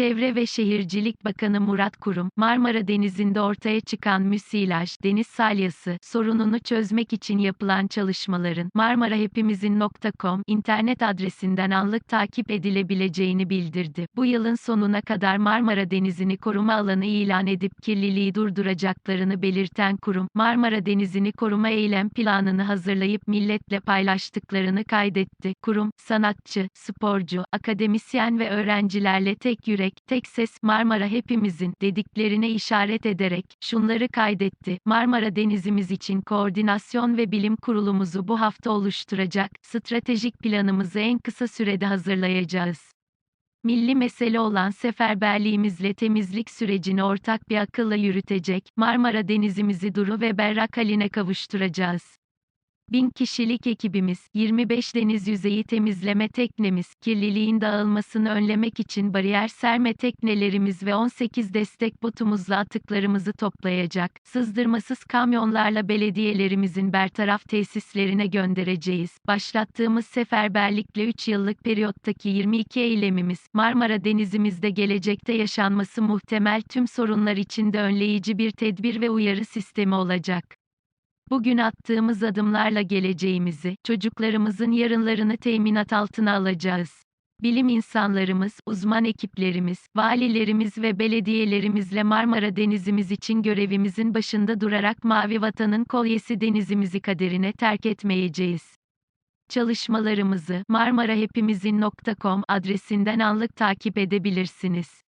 Çevre ve Şehircilik Bakanı Murat Kurum, Marmara Denizi'nde ortaya çıkan müsilaj, deniz salyası, sorununu çözmek için yapılan çalışmaların, marmarahepimizin.com, internet adresinden anlık takip edilebileceğini bildirdi. Bu yılın sonuna kadar Marmara Denizi'ni koruma alanı ilan edip kirliliği durduracaklarını belirten kurum, Marmara Denizi'ni koruma eylem planını hazırlayıp milletle paylaştıklarını kaydetti. Kurum, sanatçı, sporcu, akademisyen ve öğrencilerle tek yürek, tek ses, Marmara hepimizin dediklerine işaret ederek şunları kaydetti. Marmara Denizimiz için koordinasyon ve bilim kurulumuzu bu hafta oluşturacak, stratejik planımızı en kısa sürede hazırlayacağız. Milli mesele olan seferberliğimizle temizlik sürecini ortak bir akılla yürütecek, Marmara Denizimizi duru ve berrak haline kavuşturacağız. 1000 kişilik ekibimiz, 25 deniz yüzeyi temizleme teknemiz, kirliliğin dağılmasını önlemek için bariyer serme teknelerimiz ve 18 destek botumuzla atıklarımızı toplayacak, sızdırmasız kamyonlarla belediyelerimizin bertaraf tesislerine göndereceğiz. Başlattığımız seferberlikle 3 yıllık periyottaki 22 eylemimiz, Marmara Denizimizde gelecekte yaşanması muhtemel tüm sorunlar içinde önleyici bir tedbir ve uyarı sistemi olacak. Bugün attığımız adımlarla geleceğimizi, çocuklarımızın yarınlarını teminat altına alacağız. Bilim insanlarımız, uzman ekiplerimiz, valilerimiz ve belediyelerimizle Marmara Denizimiz için görevimizin başında durarak Mavi Vatan'ın kolyesi denizimizi kaderine terk etmeyeceğiz. Çalışmalarımızı marmarahepimizin.com adresinden anlık takip edebilirsiniz.